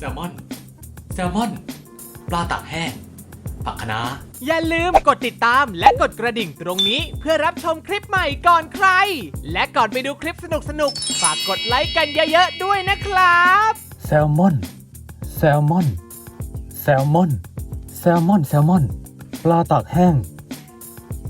แซลมอน แซลมอน ปลาตักแห้ง ผักคะน้า อย่าลืมกดติดตามและกดกระดิ่งตรงนี้เพื่อรับชมคลิปใหม่ก่อนใคร และก่อนไปดูคลิปสนุกๆ ฝากกดไลค์กันเยอะๆ ด้วยนะครับ แซลมอน แซลมอน แซลมอน แซลมอน แซลมอน ปลาตากแห้ง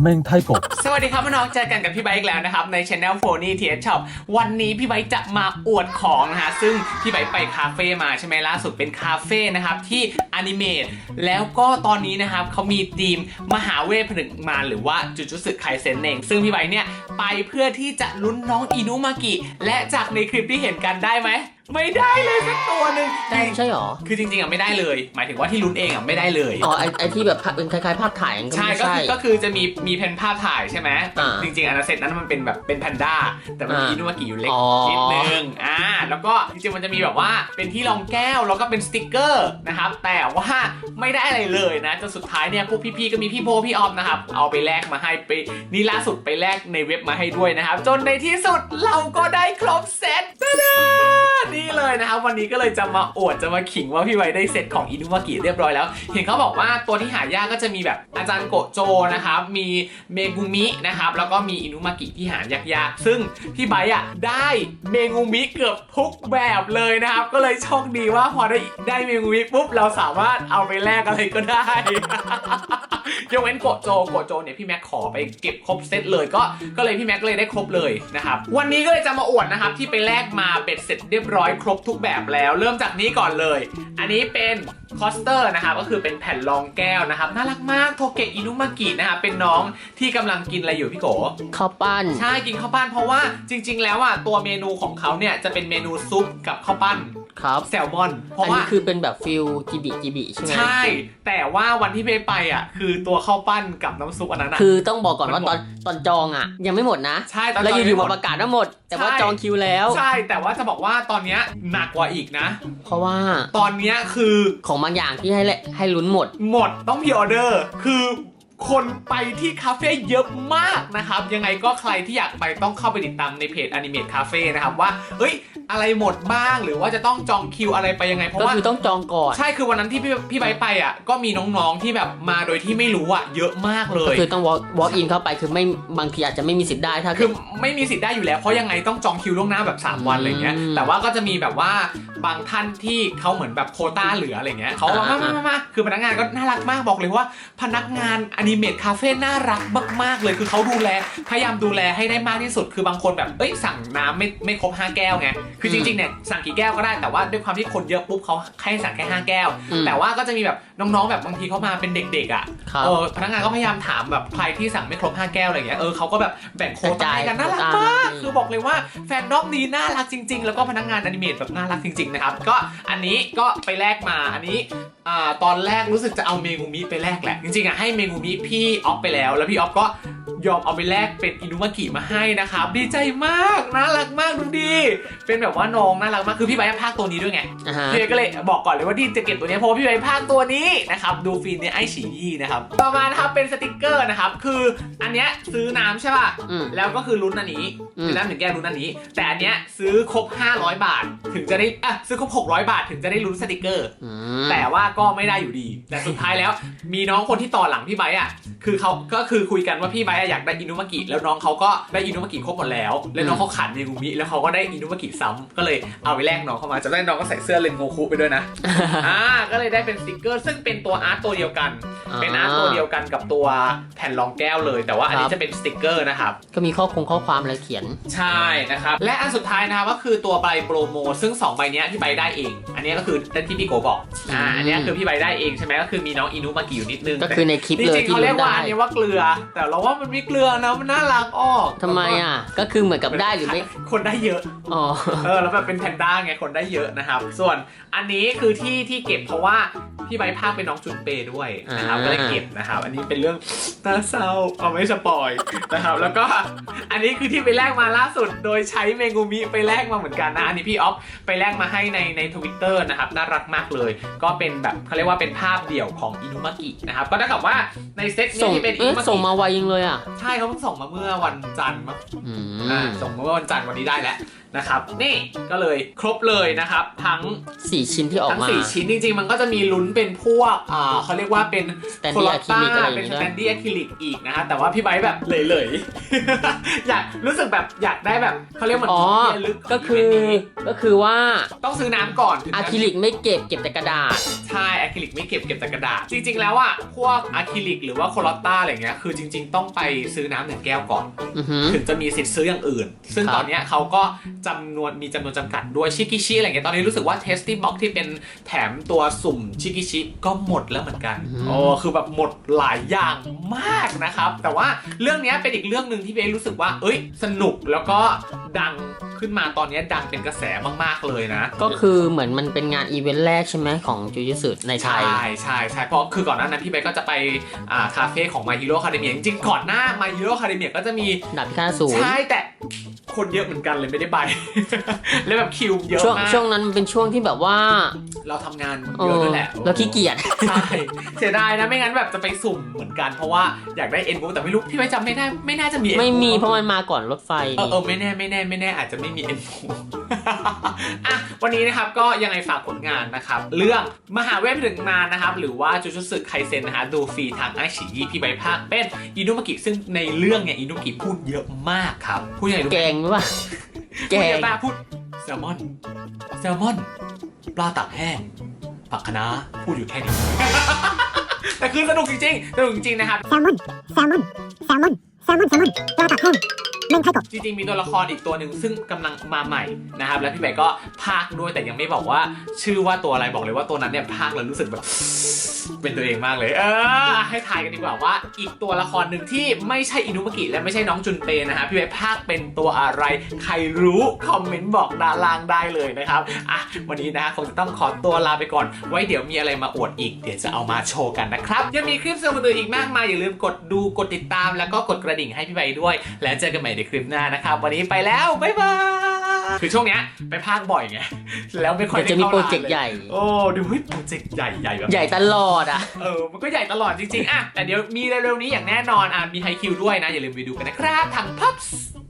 เมงไทโกะสวัสดีครับพี่น้องเจอกันกับพี่ไบค์อีกแล้วนะครับ ในช anel โฟนี่ทีเอชช็อปวันนี้พี่ไบค์จะมาอวดของนะฮะซึ่งพี่ไบค์ไปคาเฟ่มาใช่ไหมล่าสุดเป็นคาเฟ่นะครับที่อนิเมตแล้วก็ตอนนี้นะครับเขามีทีมมหาเวทผนึกมารหรือว่าจุจุสึไคเซนเองซึ่งพี่ไบค์เนี่ยไปเพื่อที่จะลุ้นน้องอินุมากิและจากในคลิปที่เห็นกันได้ไหมไม่ได้เลยสักตัวหนึ่งได้ใช่หรอ คือจริงๆอะไม่ได้เลย หมายถึงว่าที่ลุ้นเองอะไม่ได้เลย อ๋อไอไอที่แบบเป็นคล้ายๆภาพถ่ายก็ใช่ไม่ก็ใช่คือก็คือจะมีมีแผ่นภาพถ่ายใช่ไหมอ่าจริงๆอันนั้นเซตนั้นมันเป็นแบบเป็นแพนด้า แต่มันมีอ่าอินุมากิอยู่เล็กอ๋อ นิดนึงอ่าแล้วก็จริงๆมันจะมีแบบว่าเป็นที่รองแก้วแล้วก็เป็นสติกเกอร์นะครับแต่ว่าไม่ได้อะไรเลยนะจนสุดท้ายเนี่ยพวกพี่ๆก็มีพี่โพพี่ออมนะครับเอาไปแลกมาให้ไปนี่ล่าสุดไปแลกในเว็บมาให้ด้วยนะครับ จนในที่สุดเราก็ได้ครบเซตตะดา นี่เลยนะครับวันนี้ก็เลยจะมาอวดจะมาขิงว่าพี่ไวได้เซตของอินุมากิเรียบร้อยแล้ว เห็นเขาบอกว่าตัวที่หายากก็จะมีแบบอาจารย์โกโจนะครับมีเมกุมินะครับแล้วก็มีอินุมากิที่หายากๆซึ่งพี่ไบอะได้เมกุมิเกือบทุกแบบเลยนะครับ ก็เลยโชคดีว่าพอได้ได้เมกุมิปุ๊บเราสามารถเอาไปแลกอะไรก็ได้ ยกเว้นโกโจโกโจเนี่ยพี่แม็กขอไปเก็บครบเซตเลยก็ก็เลยพี่แม็กก็เลยได้ครบเลยนะครับวันนี้ก็เลยจะมาอวดนะครับที่ไปแลกมาเป็ดเสร็จเรียบร้อยครบทุกแบบแล้ว เริ่มจากนี้ก่อนเลย อันนี้เป็นคอสเตอร์นะครับก็คือเป็นแผ่นรองแก้วนะครับน่ารักมากโทเกะอินุมากินะครับเป็นน้องที่กำลังกินอะไรอยู่พี่โกข้าวปั้นใช่กินข้าวปั้นเพราะว่าจริง ๆ แล้วอะตัวเมนูของเขาเนี่ยจะเป็นเมนูซุปกับข้าวปั้น ครับแซลมอน เพราะอันว่า นี้คือเป็นแบบฟิลจิบิจิบิใช่ไหมใช่ แต่ว่าวันที่ไปไปอะ คือตัวข้าวปั้นกับน้ำซุปอันนั้นอะ คือต้องบอกก่อนว่ามันหมตอดนตอนจองอะ ยังไม่หมดนะใช่ตอนแล้วจองอยู่ๆไม่หมมาดประกาศว่าหมด แต่ว่าใช่ จองคิวแล้ว ใช่ แต่ว่าจะบอกว่าตอนเนี้ยหนักกว่าอีกนะ เพราะว่าตอนเนี้ยคือของบางอย่างที่ให้เลให้ลุ้นหมด หมดต้องพิออเดอร์ คือคนไปที่คาเฟ่เยอะมากนะครับ ยังไงก็ใครที่อยากไปต้องเข้าไปติดตามในเพจ Animate Cafe นะครับว่า เอ้ย อะไรหมดบ้าง หรือว่าจะต้องจองคิวอะไรไปยังไง เพราะก็ว่าคือต้องจองก่อนใช่คือวันนั้นที่พี่พี่ไบร์ทไปอะก็มีน้องๆที่แบบมาโดยที่ไม่รู้อะเยอะมากเลก็ย คือต้อง walk walk in เข้าไปคือไม่บางทีอาจจะไม่มีสิทธิ์ได้ถ้า คืเกิอดไม่มีสิทธิ์ได้อยู่แล้วเพราะยังไงต้องจองคิวล่วงหน้าแบบ 3 วันอะไรเงี้ยอืมแต่ว่าก็จะมีแบบว่าบางท่านที่เขาเหมือนแบบโควต้าเหลืออะไรเงี้ยเขาบอกมาอ่ามามามาคือพนักงานก็น่ารักมากบอกเลยว่า พนักงานอนิเมตคาเฟ่น่ารักมากๆเลยคือเขาดูแลพยายามดูแลให้ได้มากที่สุดคือบางคนแบบเอ้ยสั่งน้ำไม่ไม่ครบ5แก้วไงคือจริงๆเนี่ยสั่งกี่แก้วก็ได้แต่ว่าด้วยความที่คนเยอะปุ๊บเขาให้สั่งแค่5แก้ว อืมแต่ว่าก็จะมีแบบน้องๆแบบบางทีเขามาเป็นเด็กๆอะครับเออพนักงานก็พยายามถามแบบใครที่สั่งไม่ครบ5แก้วอะไรอย่างเงี้ยเออเขาก็แบบแบ่งโควต้าให้กันน่ารักมากอืม คือบอกเลยว่าแฟนดอมนี้น่ารักจริง ๆ แล้วก็พนักงานอนิเมตแบบน่ารักจริงๆนะครับก็อันนี้ก็ไปแลกมาอันนี้ อ่าตอนแรกรู้สึกจะเอาเมงูมิไปแลกแหละ จริงๆอะให้เมงูมิพี่ออฟไปแล้ว แล้วพี่ออฟก็ยอมเอาไปแลกเป็นอินุมากิมาให้นะครับ ดีใจมากน่ารักมากดูดี เป็นแบบว่าน้องน่ารักมากคือพี่ใบร์ทภาคตัวนี้ด้วยไงอ่าฮะ พี่เอก็เลยบอกก่อนเลยว่าที่จะเก็บตัวเนี้ยเพราะว่าพี่ไปภาคตัวนี้นะครับดูฟีนในไอฉียี่นะครับต่อมานะครับเป็นสติกเกอร์นะครับคืออันเนี้ยซื้อน้ำใช่ป่ะ อืม แล้วก็คือลุ้นอันนี้อืมซื้อน้ำหนึ่งแก้วลุ้นอันนี้ แต่อันเนี้ยซื้อครบ 500 บาท ถึงจะได้อะซื้อครบ 600 บาท ถึงจะได้ลุ้นสติกเกอร์ อืม แต่ว่าก็ไม่ได้อยู่ดี แต่สุดท้ายแล้ว มีน้องคนที่ต่อหลังพี่ไบร์ทอะ คือเขาก็คือคุยกันว่าพี่ไบร์ทอะอยากได้อินุมากิแล้วน้องเขาก็ได้อินุมากิครบหมดแล้ว แล้วน้องเขาขาดเมกุมิแล้วเขาก็ได้อินุมากิซ้ำก็เลยเอาไปแลกน้องเข้ามาจะได้น้องก็ใส่เสื้อเลนโงคุไปด้วยนะอ่าก็เลยได้เป็นสติกเกอร์ซึ่งเป็นตัวอาร์ตตัวเดียวกัน เป็นอาร์ตตัวเดียวกันกับตัวแผ่นรองแก้วเลย แต่ว่าอันนี้ครับจะเป็นสติกเกอร์นะครับก็มีข้อคงข้อความอะไรเขียนใช่นะครับและอันสุดท้ายนะครับก็คือตัวใบโปรโมซึ่ง2ใบเนี้ยพี่ใบได้เองอันเนี้ยก็คือที่พี่โกบอกอ่าอันเนี้ยคือพี่ใบได้เองใช่ไหมก็คือมีน้องอินุมากิอยู่นิดนึงก็คือในคลิปจเลยริงๆที่เขาเรียลุ้กนว่าได้อันนี้ว่าเกลือ แต่เราว่ามันไม่เกลือนะมันน่ารักออกทำไมอะก็คือเหมือนกับได้หรือไม่คนได้เยอะอ๋อเออแล้วแบบเป็นแพนด้าไงคนได้เยอะนะครับ ส่วนอันนี้คือที่ที่เก็บเพราะว่าพี่ใบภาคเป็นน้องจุนเปย์ด้วยนะครับอ่าก็เลยเก็บนะครับ อันนี้เป็นเรื่องน่าเศร้าเอาไม่สปอยนะครับ แล้วก็ อันนี้คือที่ไปแลกมาล่าสุด โดยใช้เมงูมิไปแลกมาเหมือนกันนะ อันนี้พี่ออฟไปแลกมาให้ในในทวิตเตอร์นะครับ น่ารักมากเลย ก็เป็นแบบเขาเรียกว่าเป็นภาพเดี่ยวของอินุมากินะครับ ก็เท่ากับว่าในเซตนี้ส่งที่เป็นอิเอ๊ะนุมาส่งกิมาไวยังเลยอะ ใช่เขาเพิ่งส่งมาเมื่อวันจันทร์มั้งอือ่ามส่งมาเมื่อวันจันทร์วันนี้ได้แล้วนะครับนี่ก็เลยครบเลยนะครับ ทั้งสี่ชิ้นที่ออกทั้งมาสี่ชิ้นจริงๆ มันก็จะมีลุ้นเป็นพวกอ่าเขาเรียกว่าเป็น Standy โคลอตต้า acrylic อะไรอย่างเป็นเงี้สยแตนดี้อะคริลิกอีกนะฮะแต่ว่าพี่ไบร์ทแบบเหลยๆอยากรู้สึกแบบอยากได้แบบเขาเรียกเหมือนอ๋อ ของที่ระลึกก็คือ ก็คือว่าต้องซื้อน้ำก่อนถึงจะอะคริลิกไม่เก็บเก็บแต่กระดาษ ใช่อะคริลิกไม่เก็บเก็บแต่กระดาษ จริงๆ แล้วอะพวกอะคริลิกหรือว่าโคลอตต้าอะไรเงี้ยคือจริง ๆ ต้องไปซื้อน้ำหนึ่งแก้วก่อน อือหือ ถึงจะมีสิทธิ์ซื้ออย่างอื่น ซึ่งครับ ตอนเนี้ยเขาก็จำนวนมีจำนวนจำกัดด้วยชิกิชิอะไรเงี้ยตอนนี้รู้สึกว่าเทสตี้บ็อกที่เป็นแถมตัวสุ่มชิกิชิก็หมดแล้วเหมือนกันโอ้คือแบบหมดหลายอย่างมากนะครับ แต่ว่าเรื่องเนี้ยเป็นอีกเรื่องหนึ่งที่เบสรู้สึกว่าเอ้ย สนุกแล้วก็ดังขึ้นมาตอนเนี้ยดังเป็นกระแสมาก ๆ เลยนะ ก็คือเหมือนมันเป็นงานอีเวนต์แรกใช่ไหมของจูจิสึในไทใช่ยใช่ใช่เพราะคือก่อนหน้านั้นพี่เบสก็จะไปอ่าคาเฟ่ของ My Hero Academia จริงๆก่อนหน้า My Hero Academia ก็จะมีดาบพิฆาตศูนย์ใช่แต่คนเยอะเหมือนกันเลยไม่ได้ไป แล้วแบบคิวเยอะช่วงมากช่วงนั้นมันเป็นช่วงที่แบบว่าเราทำงานเอเยอะอด้วยแหละแล้วขี้เกียจ ใช่เสียดายนะไม่งั้นแบบจะไปสุ่มเหมือนกันเพราะว่าอยากได้เอ็นบุ๊แต่ไม่รู้พี่ไม่จำไม่ได้ไม่น่าจะมี N-book ไม่มีเพราะมันมาก่อนรถไฟเออเออไม่แน่ไม่แน่ไม่แน่อาจจะไม่มีเอ็นบุ๊อะวันนี้นะครับก็ยังไงฝากผลงานนะครับ เรื่องมหาเวทถึงมารนะครับ หรือว่าจูจูสึไคเซนนะฮะดูฟรีทางไอฉียี่พี่ใบภาคเป็นอินุมากิซึ่งในเรื่องเนี่ยอินุมากิพูดเยอะมากครับพูดยังไงรู้ไหแกมงหรือเปล่า แกพูดเยง อะมากพูดแซลมอนแซลมอน ปลาตักแห้งผักคะน้าพูดอยู่แค่นี้ แต่คือสนุกจริงๆ สนุกจริงๆนะครับ แซลมอน แซลมอน แซลมอน แซลมอน แซลมอนปลาตักแห้ง เม่นไข่กบจริงๆมีตัวละครอีกตัวหนึ่งซึ่งกำลังมาใหม่นะครับแล้วพี่ใบก็พากด้วยแต่ยังไม่บอกว่าชื่อว่าตัวอะไรบอกเลยว่าตัวนั้นเนี่ยพากแล้วรู้สึกแบบเป็นตัวเองมากเลย เออ ให้ทายกันดีกว่าว่า อีกตัวละครหนึ่งที่ไม่ใช่อินุมกิและไม่ใช่น้องจุนเปนะฮะพี่ใบพากเป็นตัวอะไร ใครรู้คอมเมนต์บอกด้านล่างได้เลยนะครับ อะ วันนี้นะฮะคงจะต้องขอตัวลาไปก่อน ไว้เดี๋ยวมีอะไรมาอวดอีก เดี๋ยวจะเอามาโชว์กันนะครับ ยังมีคลิปสนุกๆอีกมากมายอย่าลืมกดดูกดติดตาม แล้วก็กดกระดิ่งให้พี่ใบด้วย แล้วเจอกันใหม่ในคลิปหน้านะครับ วันนี้ไปแล้ว บ๊ายบาย คือช่วงเนี้ยไปพากย์บ่อยไง แล้วไม่ค่อยเดี๋ยวจะมีได้โปรข้าานเจกต์ลยใหญ่ โอ้ดูเฮ้ยโปรเจกต์ใหญ่ใหญ่แบบ ใหญ่ตลอดอะ เออ มันก็ใหญ่ตลอดจริงๆ อะ แต่เดี๋ยวมีเร็วๆนี้อย่างแน่นอน อะ มีไฮคิวด้วยนะ อย่าลืมไปดูกันนะครับ ทางพับส์